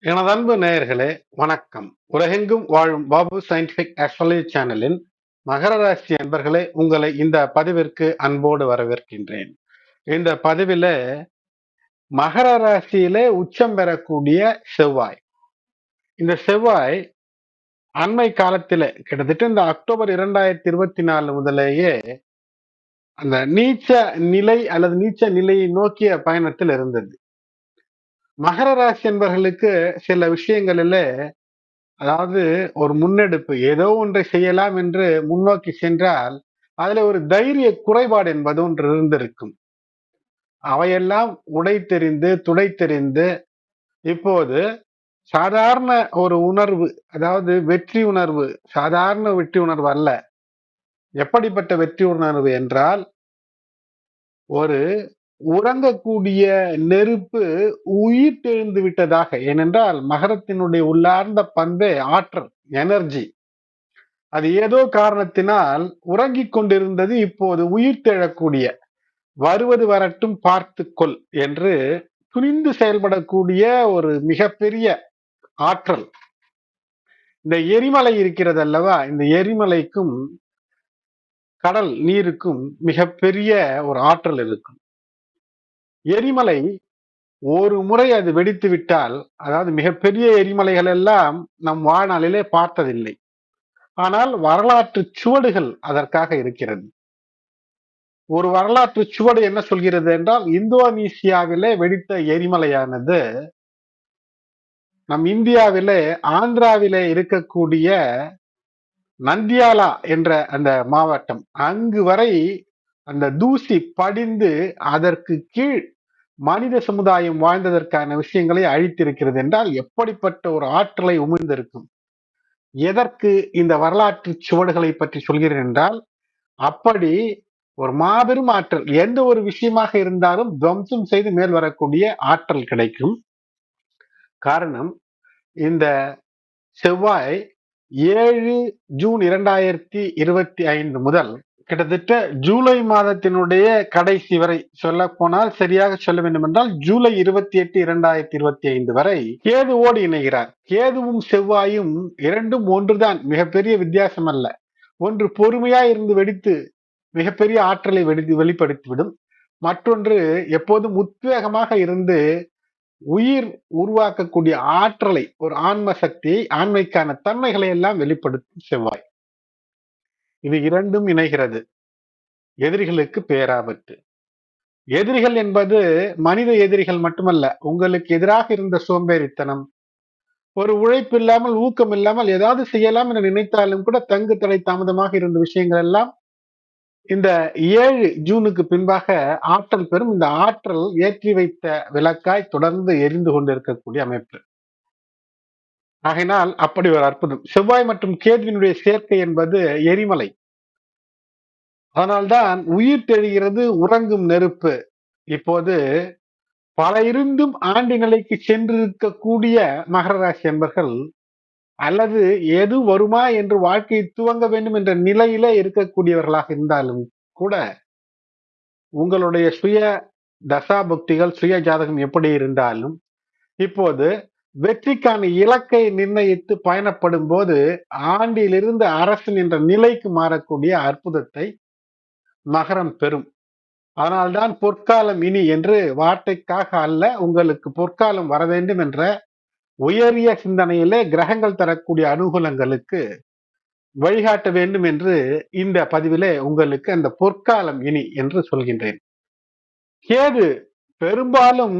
எனது அன்பு நேயர்களே வணக்கம். உலகெங்கும் வாழும் பாபு சயின்டிபிக் ஆஸ்ட்ராலஜி சேனலின் மகர ராசி அன்பர்களே உங்களை இந்த பதிவிற்கு அன்போடு வரவேற்கின்றேன். இந்த பதிவில மகர ராசியிலே உச்சம் பெறக்கூடிய செவ்வாய். இந்த செவ்வாய் அண்மை காலத்தில் கிட்டத்தட்ட இந்த அக்டோபர் இரண்டாயிரத்தி இருபத்தி நாலு முதலேயே அந்த நீச்ச நிலை அல்லது நீச்ச நிலையை நோக்கிய பயணத்தில் இருந்தது. மகர ராசி என்பவர்களுக்கு சில விஷயங்களில் அதாவது ஒரு முன்னெடுப்பு ஏதோ ஒன்றை செய்யலாம் என்று முன்னோக்கி சென்றால் அதுல ஒரு தைரிய குறைபாடு என்பது ஒன்று இருந்திருக்கும். அவையெல்லாம் உடை தெரிந்து துடை தெரிந்து இப்போது சாதாரண ஒரு உணர்வு அதாவது வெற்றி உணர்வு சாதாரண வெற்றி உணர்வு அல்ல. எப்படிப்பட்ட வெற்றி உணர்வு என்றால் ஒரு உறங்கக்கூடிய நெருப்பு உயிர் தெழுந்து விட்டதாக ஏனென்றால் மகரத்தினுடைய உள்ளார்ந்த பண்பே ஆற்றல் எனர்ஜி. அது ஏதோ காரணத்தினால் உறங்கிக் கொண்டிருந்தது இப்போது உயிர் தெழக்கூடிய வருவது வரட்டும் பார்த்துக்கொள் என்று துணிந்து செயல்படக்கூடிய ஒரு மிகப்பெரிய ஆற்றல். இந்த எரிமலை இருக்கிறது அல்லவா இந்த எரிமலைக்கும் கடல் நீருக்கும் மிகப்பெரிய ஒரு ஆற்றல் இருக்கும். எரிமலை ஒரு முறை அது வெடித்து விட்டால் அதாவது மிகப்பெரிய எரிமலைகள் எல்லாம் நம் வாழ்நாளிலே பார்த்ததில்லை. ஆனால் வரலாற்று சுவடுகள் அதற்காக இருக்கிறது. ஒரு வரலாற்று சுவடு என்ன சொல்கிறது என்றால் இந்தோனேசியாவிலே வெடித்த எரிமலையானது நம் இந்தியாவிலே ஆந்திராவிலே இருக்கக்கூடிய நந்தியாலா என்ற அந்த மாவட்டம். அங்கு வரை அந்த தூசி படிந்து அதற்கு கீழ் மனித சமுதாயம் வாழ்ந்ததற்கான விஷயங்களை அழித்திருக்கிறது என்றால் எப்படிப்பட்ட ஒரு ஆற்றலை உமிழ்ந்திருக்கும்? எதற்கு இந்த வரலாற்று சுவடுகளை பற்றி சொல்கிறேன் என்றால் அப்படி ஒரு மாபெரும் ஆற்றல் எந்த ஒரு விஷயமாக இருந்தாலும் துவம்சம் செய்து மேல் வரக்கூடிய ஆற்றல் கிடைக்கும். காரணம் இந்த செவ்வாய் ஏழு ஜூன் இரண்டாயிரத்தி இருபத்தி ஐந்து முதல் கிட்டத்தட்ட ஜூலை மாதத்தினுடைய கடைசி வரை சொல்ல போனால் சரியாக சொல்ல வேண்டும் என்றால் ஜூலை இருபத்தி எட்டு இரண்டாயிரத்தி இருபத்தி ஐந்து வரை கேதுவோடு இணைகிறார். கேதுவும் செவ்வாயும் இரண்டும் ஒன்றுதான். மிகப்பெரிய வித்தியாசம் அல்ல. ஒன்று பொறுமையா இருந்து வெடித்து மிகப்பெரிய ஆற்றலை வெடி வெளிப்படுத்திவிடும். மற்றொன்று எப்போதும் உத்வேகமாக இருந்து உயிர் உருவாக்கக்கூடிய ஆற்றலை ஒரு ஆன்ம சக்தியை ஆண்மைக்கான தன்மைகளை எல்லாம் வெளிப்படுத்தும் செவ்வாய். இது இரண்டும் இணைகிறது. எதிரிகளுக்கு பேராபத்து. எதிரிகள் என்பது மனித எதிரிகள் மட்டுமல்ல உங்களுக்கு எதிராக இருந்த சோம்பேறித்தனம் ஒரு உழைப்பு இல்லாமல் ஊக்கம் இல்லாமல் ஏதாவது செய்யலாம் என நினைத்தாலும் கூட தங்கு தடை தாமதமாக இருந்த விஷயங்கள் எல்லாம் இந்த ஏழு ஜூனுக்கு பின்பாக ஆற்றல் பெறும். இந்த ஆற்றல் ஏற்றி வைத்த விளக்காய் தொடர்ந்து எரிந்து கொண்டிருக்கக்கூடிய அமைப்பு. ஆகையினால் அப்படி ஒரு அற்புதம். செவ்வாய் மற்றும் கேதுவினுடைய சேர்க்கை என்பது எரிமலை. அதனால்தான் உயிர் தெழுகிறது உறங்கும் நெருப்பு. இப்போது பல இருந்தும் ஆண்டு நிலைக்கு சென்றிருக்கக்கூடிய மகர ராசி என்பர்கள் அல்லது எது வருமா என்று வாழ்க்கையை துவங்க வேண்டும் என்ற நிலையிலே இருக்கக்கூடியவர்களாக இருந்தாலும் கூட உங்களுடைய சுய தசாபுக்திகள் சுய ஜாதகம் எப்படி இருந்தாலும் இப்போது வெற்றிக்கான இலக்கை நிர்ணயித்து பயணப்படும் போது ஆண்டிலிருந்து அரசன் என்ற நிலைக்கு மாறக்கூடிய அற்புதத்தை மகரம் பெறும். அதனால்தான் பொற்காலம் இனி என்று வார்த்தைக்காக அல்ல உங்களுக்கு பொற்காலம் வர வேண்டும் என்ற உயரிய சிந்தனையிலே கிரகங்கள் தரக்கூடிய அனுகூலங்களுக்கு வழிகாட்ட வேண்டும் என்று இந்த பதிவிலே உங்களுக்கு அந்த பொற்காலம் இனி என்று சொல்கின்றேன். கேது பெரும்பாலும்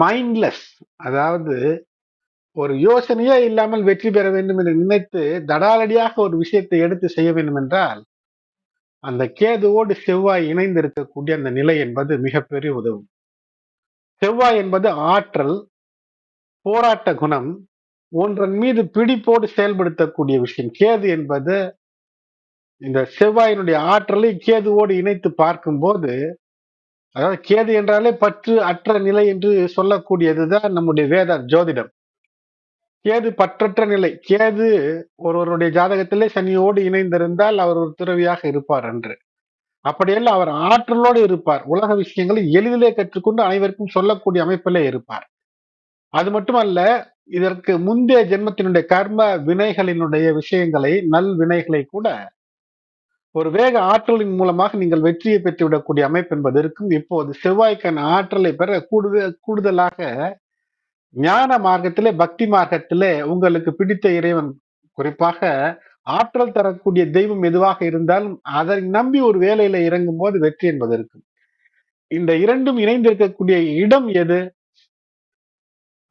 மைண்ட்லெஸ் அதாவது ஒரு யோசனையே இல்லாமல் வெற்றி பெற வேண்டும் என்று நினைத்து தடாலடியாக ஒரு விஷயத்தை எடுத்து செய்ய வேண்டும் என்றால் அந்த கேதுவோடு செவ்வாய் இணைந்து இருக்கக்கூடிய அந்த நிலை என்பது மிகப்பெரிய உதவும். செவ்வாய் என்பது ஆற்றல் போராட்ட குணம் ஒன்றன் மீது பிடிப்போடு செயல்படுத்தக்கூடிய விஷயம். கேது என்பது இந்த செவ்வாயினுடைய ஆற்றலை கேதுவோடு இணைத்து பார்க்கும்போது அதாவது கேது என்றாலே பற்று அற்ற நிலை என்று சொல்லக்கூடியதுதான் நம்முடைய வேத ஜோதிடம். கேது பற்றற்ற நிலை. கேது ஒருவருடைய ஜாதகத்திலே சனியோடு இணைந்திருந்தால் அவர் ஒரு துறவியாக இருப்பார் என்று. அப்படியல்ல அவர் ஆற்றலோடு இருப்பார். உலக விஷயங்களை எளிதிலே கற்றுக்கொண்டு அனைவருக்கும் சொல்லக்கூடிய அமைப்பிலே இருப்பார். அது மட்டுமல்ல இதற்கு முந்தைய ஜென்மத்தினுடைய கர்ம வினைகளினுடைய விஷயங்களை நல் வினைகளை கூட ஒரு வேக ஆற்றலின் மூலமாக நீங்கள் வெற்றியை பெற்றுவிடக்கூடிய அமைப்பு என்பது இருக்கும். இப்போது செவ்வாய்க்கான ஆற்றலை பெற கூடுத கூடுதலாக ஞான மார்க்கத்திலே பக்தி மார்க்கத்திலே உங்களுக்கு பிடித்த இறைவன் குறிப்பாக ஆற்றல் தரக்கூடிய தெய்வம் எதுவாக இருந்தாலும் அதை நம்பி ஒரு வேலையில இறங்கும் போது வெற்றி என்பது இருக்கும். இந்த இரண்டும் இணைந்திருக்கக்கூடிய இடம் எது?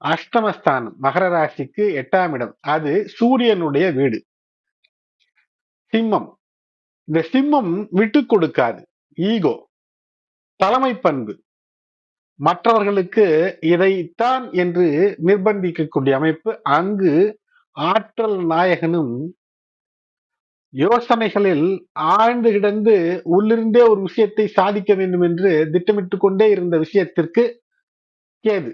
அஷ்டமஸ்தானம் மகர ராசிக்கு எட்டாம் இடம். அது சூரியனுடைய வீடு. சிம்மம் இந்த சிம்மம் விட்டு கொடுக்காது. ஈகோ தலைமை பண்பு. மற்றவர்களுக்கு இதைத்தான் என்று நிர்பந்திக்கக்கூடிய அமைப்பு. அங்கு ஆற்றல் நாயகனும் யோசனைகளில் ஆழ்ந்து கிடந்து உள்ளிருந்தே ஒரு விஷயத்தை சாதிக்க வேண்டும் என்று திட்டமிட்டு கொண்டே இருந்த விஷயத்திற்கு கேது.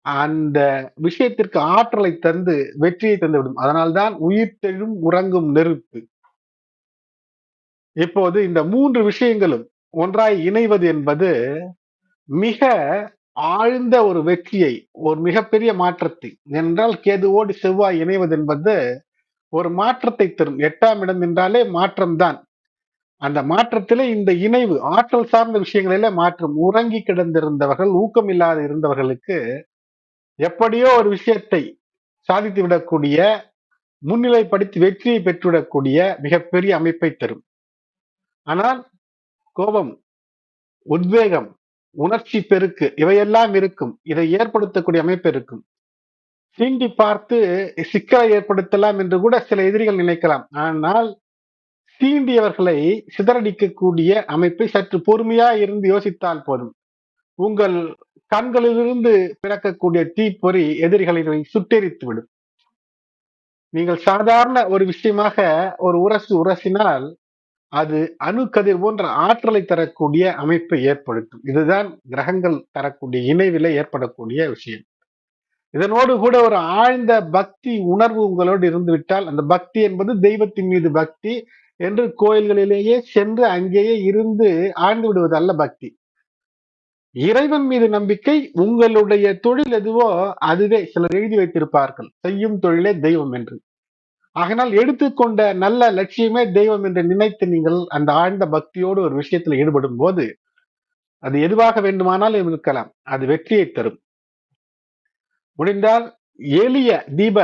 அந்த விஷயத்திற்கு ஆற்றலை தந்து வெற்றியை தந்துவிடும். அதனால்தான் உயிர் தெழும் உறங்கும் நெருப்பு. இப்போது இந்த மூன்று விஷயங்களும் ஒன்றாய் இணைவது என்பது மிக ஆழ்ந்த ஒரு வெற்றியை ஒரு மிகப்பெரிய மாற்றத்தை. என்றால் கேதுவோடு செவ்வாய் இணைவது என்பது ஒரு மாற்றத்தை தரும். எட்டாம் இடம் என்றாலே மாற்றம்தான். அந்த மாற்றத்திலே இந்த இணைவு ஆற்றல் சார்ந்த விஷயங்களிலே மாற்றம். உறங்கி கிடந்திருந்தவர்கள் ஊக்கம் இல்லாத இருந்தவர்களுக்கு எப்படியோ ஒரு விஷயத்தை சாதித்து விடக்கூடிய முன்னிலைப்படுத்தி வெற்றியை பெற்றுவிடக்கூடிய மிகப்பெரிய அமைப்பை தரும். ஆனால் கோபம் உத்வேகம் உணர்ச்சி பெருக்கு இவையெல்லாம் இருக்கும். இதை ஏற்படுத்தக்கூடிய அமைப்பு இருக்கும். சீண்டி பார்த்து சிக்கலை ஏற்படுத்தலாம் என்று கூட சில எதிரிகள் நினைக்கலாம். ஆனால் சீண்டியவர்களை சிதறடிக்கக்கூடிய அமைப்பை சற்று பொறுமையா இருந்து யோசித்தால் போதும். உங்கள் கண்களிலிருந்து பிறக்கக்கூடிய தீப்பொறி எதிரிகளை சுட்டெரித்து விடும். நீங்கள் சாதாரண ஒரு விஷயமாக ஒரு உரசு உரசினால் அது அணுக்கதிர் போன்ற ஆற்றலை தரக்கூடிய அமைப்பை ஏற்படுத்தும். இதுதான் கிரகங்கள் தரக்கூடிய இணைவில ஏற்படக்கூடிய விஷயம். இதனோடு கூட ஒரு ஆழ்ந்த பக்தி உணர்வு உங்களோடு இருந்துவிட்டால் அந்த பக்தி என்பது தெய்வத்தின் மீது பக்தி என்று கோயில்களிலேயே சென்று அங்கேயே இருந்து ஆழ்ந்து விடுவது அல்ல பக்தி. இறைவன் மீது நம்பிக்கை உங்களுடைய தொழில் எதுவோ அதுவே சிலர் எழுதி வைத்திருப்பார்கள். செய்யும் தொழிலே தெய்வம் என்று. ஆகினால் எடுத்துக்கொண்ட நல்ல லட்சியமே தெய்வம் என்று நினைத்து நீங்கள் அந்த ஆழ்ந்த பக்தியோடு ஒரு விஷயத்தில் ஈடுபடும் போது அது எதுவாக வேண்டுமானாலும் இருக்கலாம். அது வெற்றியை தரும். முடிந்தால் எளிய தீப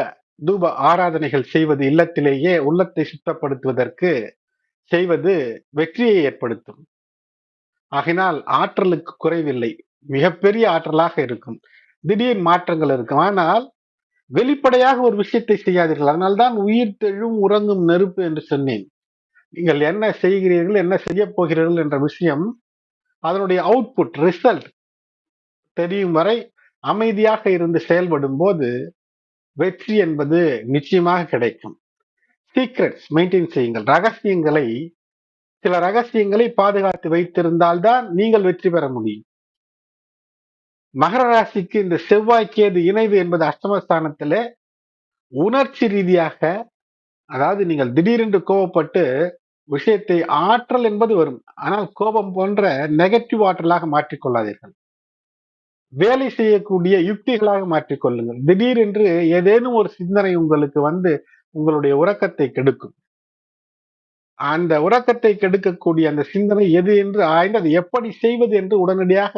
தூப ஆராதனைகள் செய்வது இல்லத்திலேயே உள்ளத்தை சுத்தப்படுத்துவதற்கு செய்வது வெற்றியை ஏற்படுத்தும். ஆகினால் ஆற்றலுக்கு குறைவில்லை. மிகப்பெரிய ஆற்றலாக இருக்கும். திடீர் மாற்றங்கள் இருக்கும். ஆனால் வெளிப்படையாக ஒரு விஷயத்தை செய்யாதீர்கள். அதனால்தான் உயிர் தெழும் உறங்கும் நெருப்பு என்று சொன்னேன். நீங்கள் என்ன செய்கிறீர்கள் என்ன செய்ய போகிறீர்கள் என்ற விஷயம் அதனுடைய அவுட்புட் ரிசல்ட் தெரியும் வரை அமைதியாக இருந்து செயல்படும் போது வெற்றி என்பது நிச்சயமாக கிடைக்கும். சீக்ரெட்ஸ் மெயின்டைன் செய்யுங்கள். ரகசியங்களை சில ரகசியங்களை பாதுகாத்து வைத்திருந்தால்தான் நீங்கள் வெற்றி பெற முடியும். மகர ராசிக்கு இந்த செவ்வாய் கேது இணைவு என்பது அஷ்டமஸ்தானத்துல உணர்ச்சி ரீதியாக அதாவது நீங்கள் திடீரென்று கோபப்பட்டு விஷயத்தை ஆற்றல் என்பது வரும். ஆனால் கோபம் போன்ற நெகட்டிவ் ஆற்றலாக மாற்றிக்கொள்ளாதீர்கள். வேலை செய்யக்கூடிய யுக்திகளாக மாற்றிக்கொள்ளுங்கள். திடீரென்று ஏதேனும் ஒரு சிந்தனை உங்களுக்கு வந்து உங்களுடைய உறக்கத்தை கெடுக்கும். அந்த உறக்கத்தை கெடுக்கக்கூடிய அந்த சிந்தனை எது என்று ஆய்ந்து அதை எப்படி செய்வது என்று உடனடியாக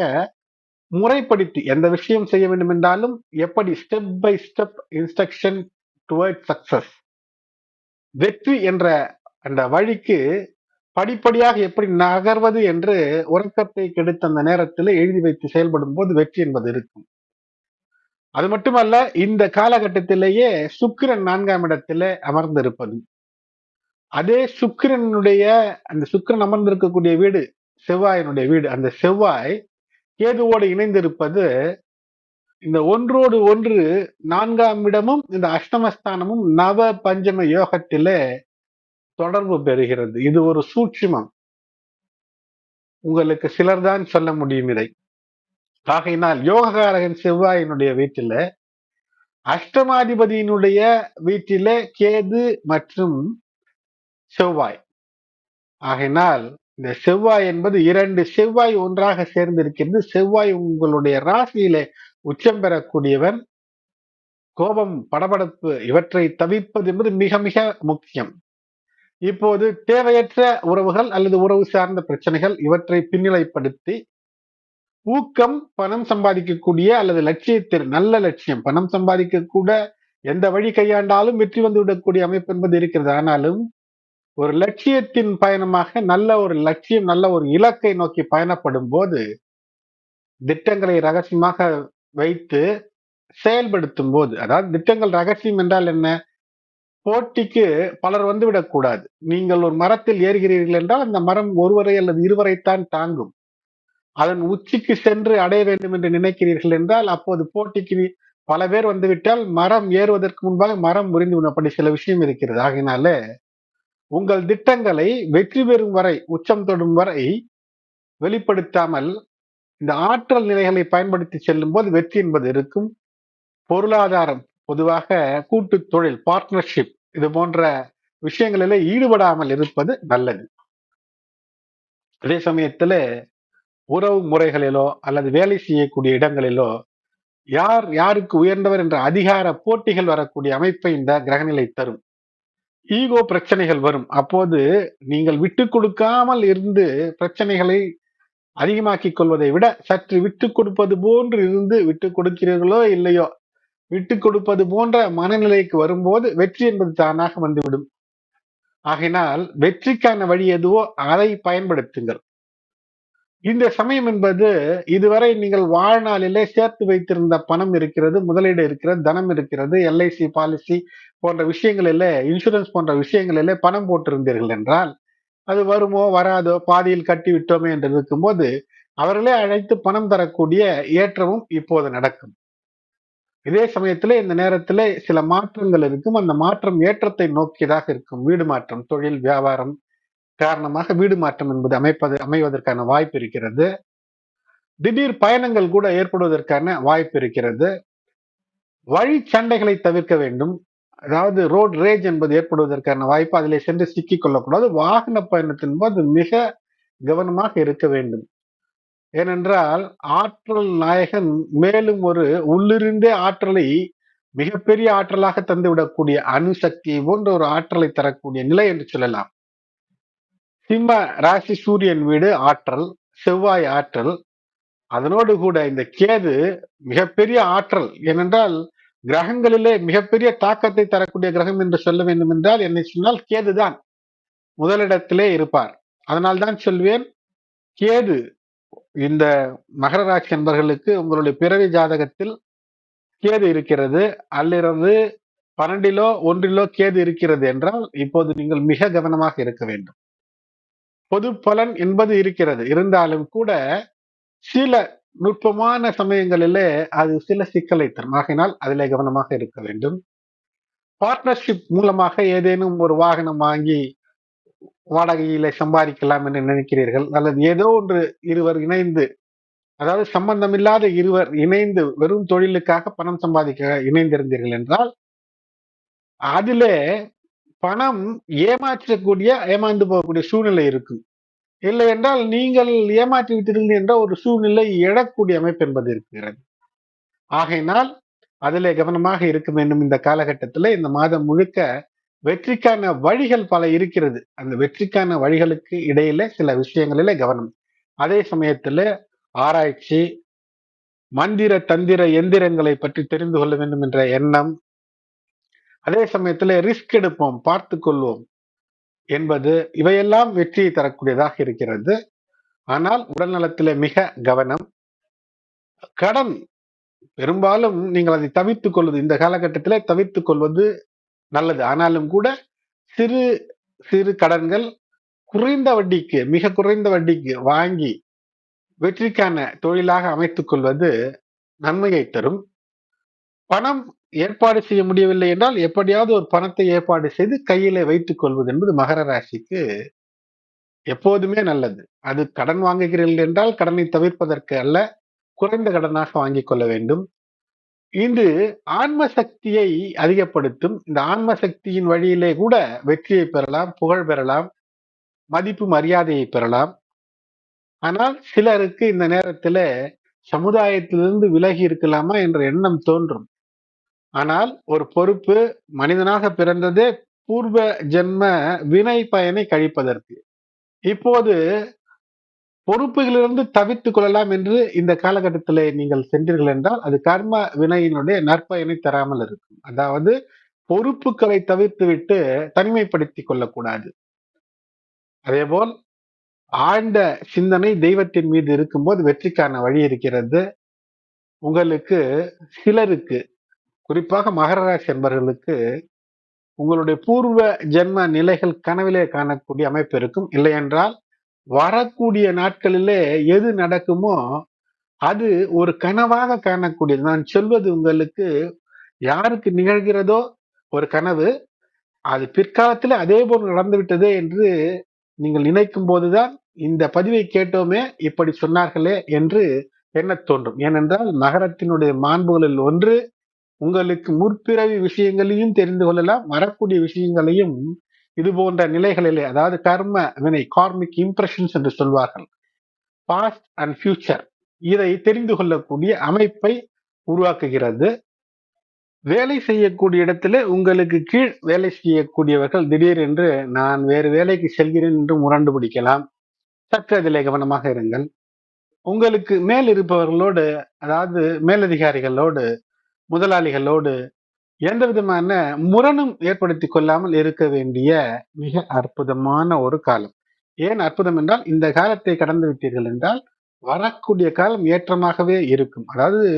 முறைப்படுத்தி எந்த விஷயம் செய்ய வேண்டும் என்றாலும் எப்படி step by step instruction toward success வெற்றி என்ற அந்த வழிக்கு படிப்படியாக எப்படி நகர்வது என்று உறக்கத்தை கெடுத்த அந்த நேரத்தில் எழுதி வைத்து செயல்படும் போது வெற்றி என்பது இருக்கும். அது மட்டுமல்ல இந்த காலகட்டத்திலேயே சுக்கிரன் நான்காம் இடத்துல அமர்ந்திருப்பது. அதே சுக்கிரனுடைய அந்த சுக்கிரன் அமர்ந்திருக்கக்கூடிய வீடு செவ்வாயினுடைய வீடு அந்த செவ்வாய் கேதுவோடு இணைந்திருப்பது இந்த ஒன்றோடு ஒன்று நான்காம் இடமும் இந்த அஷ்டமஸ்தானமும் நவ பஞ்சம யோகத்திலே தொடர்பு பெறுகிறது. இது ஒரு சூட்சிமம். உங்களுக்கு சிலர் தான் சொல்ல முடியும் இதை. ஆகையினால் யோககாரகன் செவ்வாயினுடைய வீட்டில அஷ்டமாதிபதியினுடைய வீட்டில கேது மற்றும் செவ்வாய். ஆகையினால் இந்த செவ்வாய் என்பது இரண்டு செவ்வாய் ஒன்றாக சேர்ந்திருக்கிறது. செவ்வாய் உங்களுடைய ராசியில உச்சம் பெறக்கூடியவன் கோபம் படபடப்பு இவற்றை தவிர்ப்பது என்பது மிக மிக முக்கியம். இப்போது தேவையற்ற உறவுகள் அல்லது உறவு சார்ந்த பிரச்சனைகள் இவற்றை பின்னிலைப்படுத்தி ஊக்கம் பணம் சம்பாதிக்கக்கூடிய அல்லது லட்சியத்தில் நல்ல லட்சியம் பணம் சம்பாதிக்க கூட எந்த வழி கையாண்டாலும் வெற்றி வந்து விடக்கூடிய அமைப்பு என்பது இருக்கிறது. ஆனாலும் ஒரு லட்சியத்தின் பயணமாக நல்ல ஒரு லட்சியம் நல்ல ஒரு இலக்கை நோக்கி பயணப்படும் போது திட்டங்களை ரகசியமாக வைத்து செயல்படுத்தும் போது அதாவது திட்டங்கள் ரகசியம் என்றால் என்ன? போட்டிக்கு பலர் வந்துவிடக்கூடாது நீங்கள் ஒரு மரத்தில் ஏறுகிறீர்கள் என்றால் அந்த மரம் ஒருவரை அல்லது இருவரைத்தான் தாங்கும். அதன் உச்சிக்கு சென்று அடைய வேண்டும் என்று நினைக்கிறீர்கள் என்றால் அப்போது போட்டிக்கு பல பேர் வந்துவிட்டால் மரம் ஏறுவதற்கு முன்பாக மரம் முறிந்து அப்படி சில விஷயம் இருக்கிறது. ஆகினால உங்கள் திட்டங்களை வெற்றி பெறும் வரை உச்சம் தொடும் வரை வெளிப்படுத்தாமல் இந்த ஆற்றல் நிலைகளை பயன்படுத்தி செல்லும் போது வெற்றி என்பது இருக்கும். பொருளாதாரம் பொதுவாக கூட்டு தொழில் பார்ட்னர்ஷிப் இது போன்ற விஷயங்களில ஈடுபடாமல் இருப்பது நல்லது. அதே சமயத்துல உறவு முறைகளிலோ அல்லது வேலை செய்யக்கூடிய இடங்களிலோ யார் யாருக்கு உயர்ந்தவர் என்ற அதிகார போட்டிகள் வரக்கூடிய அமைப்பை இந்த கிரகநிலை தரும். ஈகோ பிரச்சனைகள் வரும். அப்போது நீங்கள் விட்டு கொடுக்காமல் இருந்து பிரச்சனைகளை அதிகமாக்கி கொள்வதை விட சற்று விட்டு கொடுப்பது போன்று இருந்து விட்டு கொடுக்கிறீர்களோ இல்லையோ? விட்டு கொடுப்பது போன்ற மனநிலைக்கு வரும்போது வெற்றி என்பது தானாக வந்துவிடும். ஆகினால் வெற்றிக்கான வழி எதுவோ அதை பயன்படுத்துங்கள். இந்த சமயம் என்பது இதுவரை நீங்கள் வாழ்நாளிலே சேர்த்து வைத்திருந்த பணம் இருக்கிறது முதலீடு இருக்கிறது தனம் இருக்கிறது எல்ஐசி பாலிசி போன்ற விஷயங்களிலே இன்சூரன்ஸ் போன்ற விஷயங்களிலே பணம் போட்டிருந்தீர்கள் என்றால் அது வருமோ வராதோ பாதியில் கட்டி விட்டோமே என்று இருக்கும்போது அவர்களே அழைத்து பணம் தரக்கூடிய ஏற்றமும் இப்போது நடக்கும். இதே சமயத்துல இந்த நேரத்தில் சில மாற்றங்கள் இருக்கும். அந்த மாற்றம் ஏற்றத்தை நோக்கியதாக இருக்கும். வீடு மாற்றம் தொழில் வியாபாரம் காரணமாக வீடு மாற்றம் என்பது அமைப்பது அமைவதற்கான வாய்ப்பு இருக்கிறது. திடீர் பயணங்கள் கூட ஏற்படுவதற்கான வாய்ப்பு இருக்கிறது. வழி சண்டைகளை தவிர்க்க வேண்டும். அதாவது ரோட் ரேஜ் என்பது ஏற்படுவதற்கான வாய்ப்பு அதிலே சென்று சிக்கிக் கொள்ளக்கூடாது. வாகன பயணத்தின் போது மிக கவனமாக இருக்க வேண்டும். ஏனென்றால் ஆற்றல் நாயகன் மேலும் ஒரு உள்ளிருந்தே ஆற்றலை மிகப்பெரிய ஆற்றலாக தந்துவிடக்கூடிய அணுசக்தி போன்ற ஒரு ஆற்றலை தரக்கூடிய நிலை என்று சொல்லலாம். சிம்ம ராசி சூரியன் வீடு ஆற்றல் செவ்வாய் ஆற்றல். அதனோடு கூட இந்த கேது மிகப்பெரிய ஆற்றல். ஏனென்றால் கிரகங்களிலே மிகப்பெரிய தாக்கத்தை தரக்கூடிய கிரகம் என்று சொல்ல வேண்டும் என்றால் என்னை சொன்னால் கேதுதான். முதலிடத்திலே இருப்பார். அதனால் தான் சொல்வேன் கேது இந்த மகர ராசி என்பர்களுக்கு உங்களுடைய பிறவி ஜாதகத்தில் கேது இருக்கிறது. அல்லிருந்து பன்னெண்டிலோ ஒன்றிலோ கேது இருக்கிறது என்றால் இப்போது நீங்கள் மிக கவனமாக இருக்க வேண்டும். பொது பலன் என்பது இருக்கிறது. இருந்தாலும் கூட சில நுட்பமான சமயங்களிலே அது சில சிக்கலை தரும். ஆகினால் அதிலே கவனமாக இருக்க வேண்டும். பார்ட்னர்ஷிப் மூலமாக ஏதேனும் ஒரு வாகனம் வாங்கி வாடகையில சம்பாதிக்கலாம் என்று நினைக்கிறீர்கள். அல்லது ஏதோ ஒன்று இருவர் இணைந்து அதாவது சம்பந்தமில்லாத இருவர் இணைந்து வெறும் தொழிலுக்காக பணம் சம்பாதிக்க இணைந்திருந்தீர்கள் என்றால் அதிலே பணம் ஏமாற்றக்கூடிய ஏமாந்து போகக்கூடிய சூழ்நிலை இருக்கும் இல்லை என்றால் நீங்கள் ஏமாற்றி விட்டீர்கள் என்ற ஒரு சூழ்நிலை எழக்கூடிய அமைப்பு என்பது இருக்கிறது. ஆகையினால் அதிலே கவனமாக இருக்க வேண்டும். இந்த காலகட்டத்தில் இந்த மாதம் முழுக்க வெற்றிக்கான வழிகள் பல இருக்கிறது. அந்த வெற்றிக்கான வழிகளுக்கு இடையில சில விஷயங்களில கவனம். அதே சமயத்துல ஆராய்ச்சி மந்திர தந்திர எந்திரங்களை பற்றி தெரிந்து கொள்ள வேண்டும் என்ற எண்ணம் அதே சமயத்துல ரிஸ்க் எடுப்போம் பார்த்து கொள்வோம் என்பது இவையெல்லாம் வெற்றியை தரக்கூடியதாக இருக்கிறது. ஆனால் உடல்நலத்தில மிக கவனம். கடன் பெரும்பாலும் நீங்கள் அதை தவித்துக் கொள்வது இந்த காலகட்டத்திலே தவித்துக் கொள்வது நல்லது. ஆனாலும் கூட சிறு சிறு கடன்கள் குறைந்த வட்டிக்கு மிக குறைந்த வட்டிக்கு வாங்கி வெற்றிக்கான தொழிலாக அமைத்துக் கொள்வது நன்மையை தரும். பணம் ஏற்பாடு செய்ய முடியவில்லை என்றால் எப்படியாவது ஒரு பணத்தை ஏற்பாடு செய்து கையிலே வைத்துக் கொள்வது என்பது மகர ராசிக்கு எப்போதுமே நல்லது. அது கடன் வாங்குகிறீர்கள் என்றால் கடனை தவிர்ப்பதற்கு அல்ல குறைந்த கடனாக வாங்கிக் கொள்ள வேண்டும். இன்று ஆன்ம சக்தியை அதிகப்படுத்தும் இந்த ஆன்ம சக்தியின் வழியிலே கூட வெற்றியை பெறலாம் புகழ் பெறலாம் மதிப்பு மரியாதையை பெறலாம். ஆனால் சிலருக்கு இந்த நேரத்துல சமுதாயத்திலிருந்து விலகி இருக்கலாமா என்ற எண்ணம் தோன்றும். ஆனால் ஒரு பொறுப்பு மனிதனாக பிறந்ததே பூர்வ ஜென்ம வினை பயனை கழிப்பதற்கு. இப்போது பொறுப்புகளிலிருந்து தவித்துக் கொள்ளலாம் என்று இந்த காலகட்டத்தில் நீங்கள் சென்றீர்கள் என்றால் அது கர்ம வினையினுடைய நற்பயனை தராமல் இருக்கும். அதாவது பொறுப்புகளை தவிர்த்து விட்டு தனிமைப்படுத்திக் கொள்ளக்கூடாது. அதேபோல் ஆழ்ந்த சிந்தனை தெய்வத்தின் மீது இருக்கும்போது வெற்றிக்கான வழி இருக்கிறது. உங்களுக்கு சிலருக்கு குறிப்பாக மகர ராசி என்பவர்களுக்கு உங்களுடைய பூர்வ ஜென்ம நிலைகள் கனவிலே காணக்கூடிய அமைப்பு இருக்கும். இல்லை என்றால் வரக்கூடிய நாட்களிலே எது நடக்குமோ அது ஒரு கனவாக காணக்கூடியது. நான் சொல்வது உங்களுக்கு யாருக்கு நிகழ்கிறதோ ஒரு கனவு அது பிற்காலத்தில் அதே போல் நடந்துவிட்டதே என்று நீங்கள் நினைக்கும் போதுதான் இந்த பதிவை கேட்டோமே இப்படி சொன்னார்களே என்று எண்ண தோன்றும். ஏனென்றால் நகரத்தினுடைய மாண்புகளில் ஒன்று உங்களுக்கு முற்பிறவி விஷயங்களையும் தெரிந்து கொள்ளலாம் வரக்கூடிய விஷயங்களையும் இது போன்ற நிலைகளிலே அதாவது கர்ம வினை கார்மிக் இம்ப்ரெஷன்ஸ் என்று சொல்வார்கள். பாஸ்ட் அண்ட் ஃபியூச்சர் இதை தெரிந்து கொள்ளக்கூடிய அமைப்பை உருவாக்குகிறது. வேலை செய்யக்கூடிய இடத்துல உங்களுக்கு கீழ் வேலை செய்யக்கூடியவர்கள் திடீர் என்று நான் வேறு வேலைக்கு செல்கிறேன் என்று முரண்டு பிடிக்கலாம். சற்று அதிலே கவனமாக இருங்கள். உங்களுக்கு மேல் இருப்பவர்களோடு அதாவது மேலதிகாரிகளோடு முதலாளிகளோடு எந்த விதமான முரணும் ஏற்படுத்தி கொள்ளாமல் இருக்க வேண்டிய மிக அற்புதமான ஒரு காலம். ஏன் அற்புதம் என்றால் இந்த காலத்தை கடந்து விட்டீர்கள் என்றால் வரக்கூடிய காலம் ஏற்றமாகவே இருக்கும். அதாவது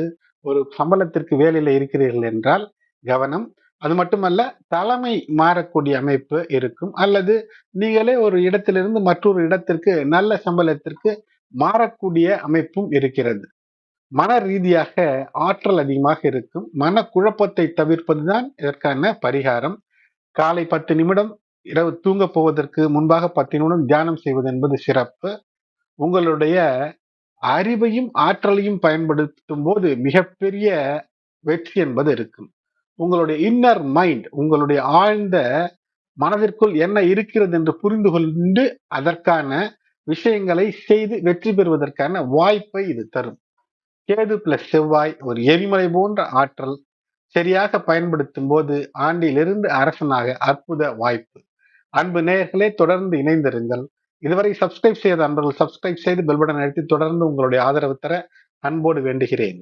ஒரு சம்பளத்திற்கு வேலையில இருக்கிறீர்கள் என்றால் கவனம். அது மட்டுமல்ல தலைமை மாறக்கூடிய அமைப்பு இருக்கும். அல்லது நீங்களே ஒரு இடத்திலிருந்து மற்றொரு இடத்திற்கு நல்ல சம்பளத்திற்கு மாறக்கூடிய அமைப்பும் இருக்கிறது. மன ரீதியாக ஆற்றல் அதிகமாக இருக்கும். மன குழப்பத்தை தவிர்ப்பதுதான் இதற்கான பரிகாரம். காலை பத்து நிமிடம் இரவு தூங்க போவதற்கு முன்பாக பத்து நிமிடம் தியானம் செய்வது என்பது சிறப்பு. உங்களுடைய அறிவையும் ஆற்றலையும் பயன்படுத்தும் போது மிகப்பெரிய வெற்றி என்பது இருக்கும். உங்களுடைய இன்னர் மைண்ட் உங்களுடைய ஆழ்ந்த மனதிற்குள் என்ன இருக்கிறது என்று புரிந்து கொண்டு அதற்கான விஷயங்களை செய்து வெற்றி பெறுவதற்கான வாய்ப்பை இது தரும். கேது பிளஸ் செவ்வாய் ஒரு எரிமலை போன்ற ஆற்றல் சரியாக பயன்படுத்தும் போது ஆண்டிலிருந்து அரசனாக அற்புத வாய்ப்பு. அன்பு நேயர்களே தொடர்ந்து இணைந்திருங்கள். இதுவரை சப்ஸ்கிரைப் செய்த அன்பர்கள் சப்ஸ்கிரைப் செய்து பெல்படன் அழுத்தி தொடர்ந்து உங்களுடைய ஆதரவு தர அன்போடு வேண்டுகிறேன்.